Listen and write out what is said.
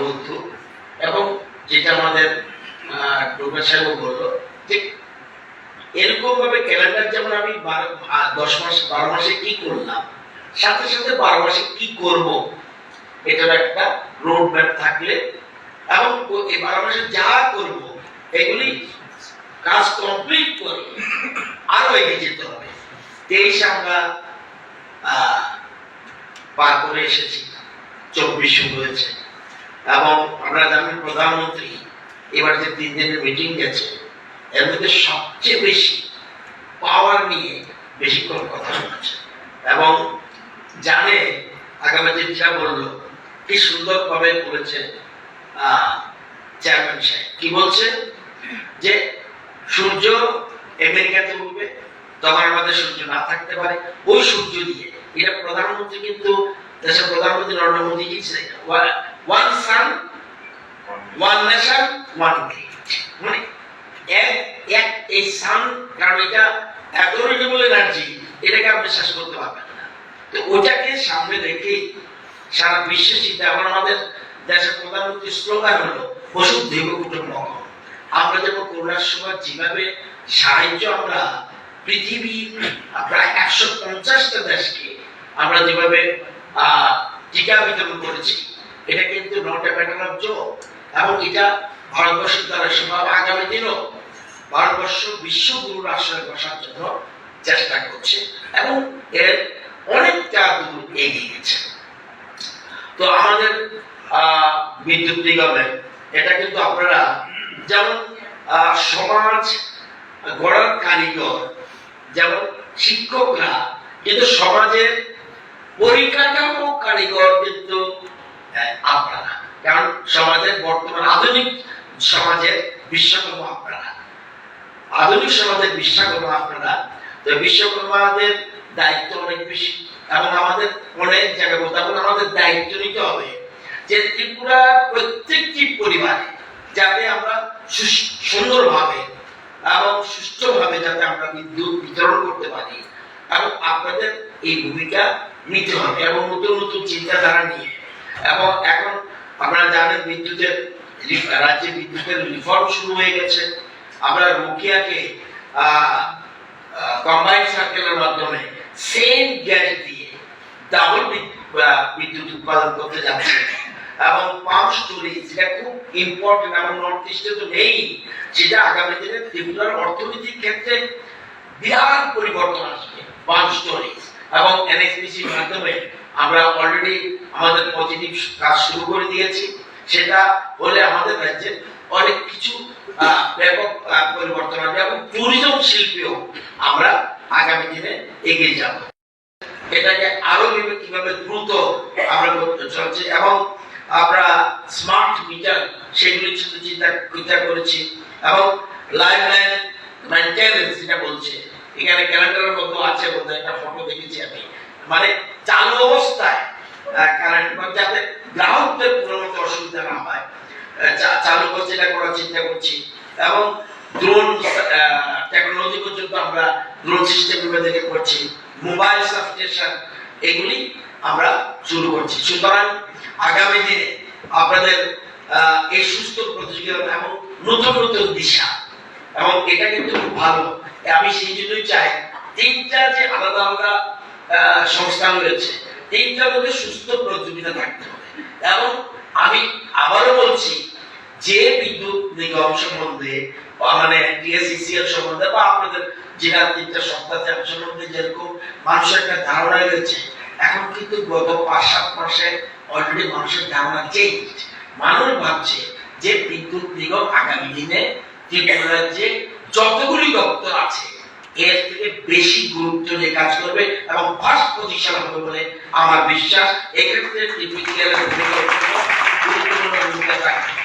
বন্ধু এবং যেটা আমাদের ডোবার সাহেব বলল, ঠিক এরকম ভাবে ক্যালেন্ডার যেমন আমি বারো- দশ মাস, বারো মাসে কি করলাম, সাথে সাথে বারো মাসে কি করব এটার একটা রোড ম্যাপ থাকলে। এবং এই বারো মাসে যা করব, এগুলি কাজ কমপ্লিট করে আরও এগিয়ে যেতে হবে। তেইশ আমরা পার করে এসেছি, চব্বিশ হয়েছে। এবং আমরা জানেন প্রধানমন্ত্রী এবার যে তিন দিনের মিটিং গেছে, এর মধ্যে সবচেয়ে বেশি পাওয়ার নিয়ে বেশিক্ষণ কথা বলেছে। এবং জানে, আগামী দিন যা বলল, কি সুন্দরভাবে বলেছে চেয়ারম্যান সাহেব। কি বলছে? যে সূর্য আমেরিকাতে উঠবে, তখন আমাদের সূর্য না থাকতে পারে। ওই সূর্য দিয়ে, এটা প্রধানমন্ত্রী কিন্তু, দেশের প্রধানমন্ত্রী নরেন্দ্র মোদী কি one sun one nation one মানে এক এক, এই সান কারণ এটা এত রিনিউয়েবল এনার্জি এটাকে আপনি শেষ করতে পারবেন না। তো ওটাকে সামনে রেখে সারা বিশ্ব চিন্তা, এখন আমাদের দেশের প্রধানমন্ত্রী স্লোগান হলো ওষুধ দেব কুটুম্ব আমরা যেমন করোনার সময় যেভাবে সাহায্য আমরা পৃথিবী, প্রায় একশো পঞ্চাশটা দেশকে আমরা যেভাবে টিকা বিতরণ করেছি এটা কিন্তু not a matter of joke এবং এটা ভারতবর্ষের দ্বারা সম্ভব। আগামী দিনও ভারতবর্ষ বিশ্বগুরুর আশ্রয় বসার জন্য চেষ্টা করছে এবং এর অনেকটা দূর এগিয়ে গেছে। তো আমাদের বিদ্যুৎ নিগমে এটা কিন্তু আপনারা যেমন সমাজ গড়ার কারিগর, যেমন শিক্ষকরা, কিন্তু সমাজের পরিকাঠামো কারিগর কিন্তু সমাজের বর্তমান আধুনিক সমাজের বিশ্বকর্মা আপনারা। আধুনিক সমাজের বিশ্বকর্মা আপনারা। তো বিশ্বকর্মাদের দায়িত্ব অনেক বেশি। এবং আমাদের অনেক জায়গায় হবে, আমাদের দায়িত্ব নিতে হবে যে ত্রিপুরা প্রত্যেকটি পরিবারে যাতে আমরা সুন্দরভাবে এবং সুষ্ঠুভাবে যাতে আমরা বিদ্যুৎ বিতরণ করতে পারি। এবং আপনাদের এই ভূমিকা নিতে হবে এবং নতুন নতুন চিন্তাধারা নিয়ে। এবং এখন আপনারা জানেন বিদ্যুতের রাজ্যে বিদ্যুতের রিফর্ম শুরু হয়ে গেছে। আমরা রুকিয়াকে কম্বাইন্ড সার্কেলের মাধ্যমে সেম গ্যাস দিয়ে ডাবল বিদ্যুৎ উৎপাদন করতে যাচ্ছে। এবং পাম্প স্টোরেজ যেটা খুব ইম্পর্টেন্ট এবং নর্থ ইস্টে তো নেই সেটা আগামী দিনে ত্রিপুরার অর্থনৈতিক ক্ষেত্রে বিরাট পরিবর্তন আসবে পাম্প স্টোরেজ এবং এনএসপিসির মাধ্যমে। আমরা অলরেডি আমাদের পজিটিভ কাজ শুরু করে দিয়েছি। সেটা হলে আমাদের রাজ্যে অনেক কিছু ব্যাপক পরিবর্তন আসবে এবং ট্যুরিজম শিল্পেও আমরা আগামী দিনে এগিয়ে যাব। এটাকে আরও কিভাবে- দ্রুত আমরা চলছি এবং আমরা স্মার্ট মিটার সেগুলি চিন্তা চিন্তা করেছি এবং লাইফ লাইন মেনটেন্যান্স যেটা বলছে, এখানে ক্যালেন্ডারের মধ্যে আছে বলতে একটা ফটো দেখেছি আমি। মানে চালু অবস্থায় কারেন্ট যাতে গ্রাহকদের অসুবিধা না হয়। চালু করছে, এটা করার চিন্তা করছি। এবং ড্রোন টেকনোলজি পর্যন্ত আমরা ড্রোন সিস্টেম থেকে করছি মোবাইল সাবস্টেশন এগুলি আমরা শুরু করছি। সুতরাং আগামী দিনে আপনাদের এই সুস্থ প্রতিযোগিতা এবং নতুন নতুন দিশা, এবং এটা কিন্তু খুব ভালো। আমি সেই জন্যই চাই, তিনটা যে আলাদা আলাদা সংস্থান রয়েছে। তিনটার মধ্যে সুস্থ প্রতিযোগিতা থাকতে হবে। এবং আমি আবারও বলছি, যে বিদ্যুৎ নিগম সম্বন্ধে মানে ডিএসইসিএল সম্বন্ধে বা আপনাদের জেলার তিনটা সংস্থা সম্বন্ধে যেরকম মানুষের একটা ধারণা রয়েছে, এখন কিন্তু গত পাঁচ, সাত মাসে অলরেডি মানুষের ধারণা চেঞ্জ মানুষ ভাবছে যে বিদ্যুৎ নিগম আগামী দিনে ত্রিপুরা রাজ্যে যতগুলি দপ্তর আছে এর থেকে বেশি গুরুত্ব নিয়ে কাজ করবে এবং ফার্স্ট পজিশন হবে বলে আমার বিশ্বাস। এক্ষেত্রে গুরুত্বপূর্ণ ভূমিকা রাখবে